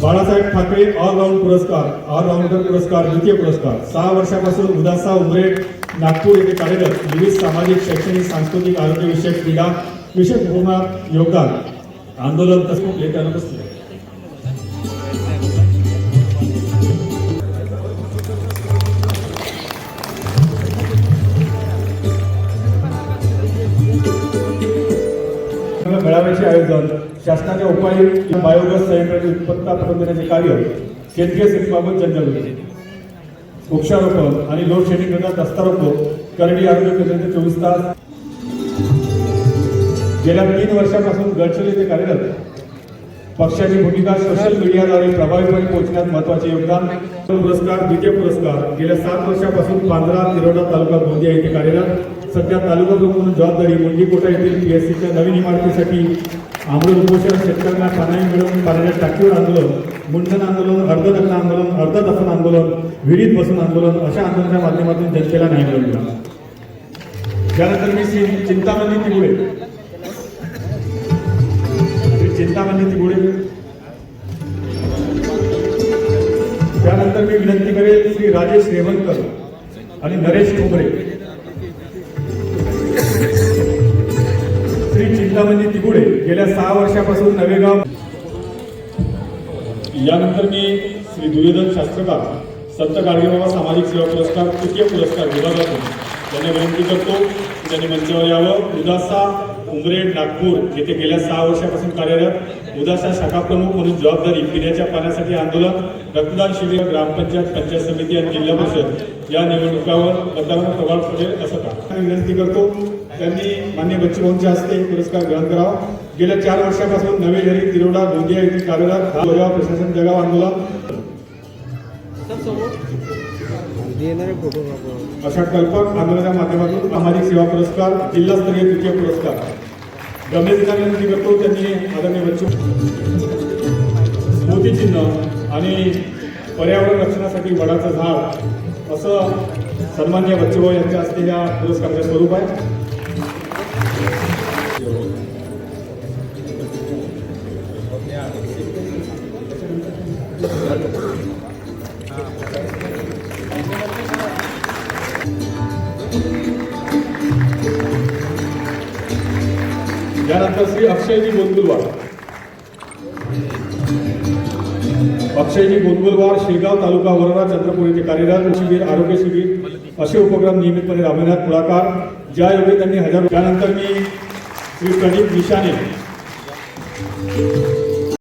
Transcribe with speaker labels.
Speaker 1: Balasaheb Thackeray all round पुरस्कार all rounder पुरस्कार द्वितीय पुरस्कार. सहा वर्षापासून उदासा उमरेड नागपूर येथे कार्यरत. विविध सामाजिक शैक्षणिक सांस्कृतिक आरोग्यविषयक क्रीडा विशेष उपक्रमात योगदान. आंदोलन तसं लेखन मेळाव्याचे आयोजन शासनाच्या उपाय बायोगॅस संयंत्राची उत्पत्ता पटवून देण्याचे कार्य सेंद्रिय सेवेबाबत जनजागृती वृक्षारोपण आणि लोड शेडिंग करता दस्तारोपण करडी आरोग्य केंद्राचे चोवीस तास. गेल्या तीन वर्षापासून गडचिरोली ते कार्यरत पक्षाची भूमिका सोशल मीडियाद्वारे प्रभावीपणे पोहोचण्यात महत्त्वाचे योगदान. पुरस्कार द्वितीय पुरस्कार. गेल्या सात वर्षापासून पांढरा तिरोडा तालुका गोंदिया येथे कार्यरत. सध्या तालुका प्रमुख म्हणून जबाबदारी मुंडीकोटा येथील पीएससीच्या नवीन इमारतीसाठी आमरण उपोषण शेतकऱ्यांना पाणी मिळवून पाण्याच्या टाकीवर आंदोलन मुंडन आंदोलन अर्धदग्न आंदोलन अर्धदफन आंदोलन विहिरीत बसून आंदोलन अशा आंदोलनाच्या माध्यमातून जनतेला न्याय मिळवला त्यानंतर मी श्री चिंतामणी तिगुडे चिंतामणी तिगुडे. त्यानंतर मी विनंती करेल श्री राजेश रेवणकर आणि नरेश ठोंबरे. श्री चिंतामणी तिगुडे गेल्या सहा वर्षापासून नवेगाव यानंतर मी श्री दुर्योधन शास्त्रकार संत गाडगेबाबा सामाजिक सेवा पुरस्कार तृतीय पुरस्कार विभागातून. त्यांना विनंती करतो त्यांनी मंचावर यावं. उदासा उमरेड नागपूर येथे गेल्या सहा वर्षापासून कार्यरत उदासा शाखा प्रमुख म्हणून जबाबदारी पिण्याच्या पाण्यासाठी आंदोलन रक्तदान शिबिर ग्रामपंचायत पंचायत समिती आणि जिल्हा परिषद या निवडणुकावर मतदारांना प्रभाव पडेल असं का? विनंती करतो त्यांनी मान्य बच्चूभाऊंच्या हस्ते पुरस्कार ग्रहण करावा. गेल्या चार वर्षापासून नवे जरी तिरोडा गोंदिया येथील कार्यरत प्रशासन जगाव आंदोलन अशा कल्पक आंदोलनाच्या माध्यमातून सामाजिक सेवा पुरस्कार जिल्हास्तरीय तृतीय पुरस्कार. गंभीरता विनंती करतो त्यांनी आदरणीय बच्चू. स्मृतिचिन्ह आणि पर्यावरण रक्षणासाठी वडाचं झाड असं सन्मान्य बच्चूभाऊ यांच्या हस्ते या पुरस्काराचे स्वरूप आहे. यानंतर श्री अक्षयजी गोंदुलवार अक्षयजी गोंदुलवार शेगाव तालुका वरणा चंद्रपूर येथे कार्यरत शिबिर आरोग्य शिबिर. असे उपक्रम नियमितपणे राबविण्यात पुढाकार. ज्या योगे त्यांनी हजारो त्यानंतर मी श्री प्रदीप निशाने.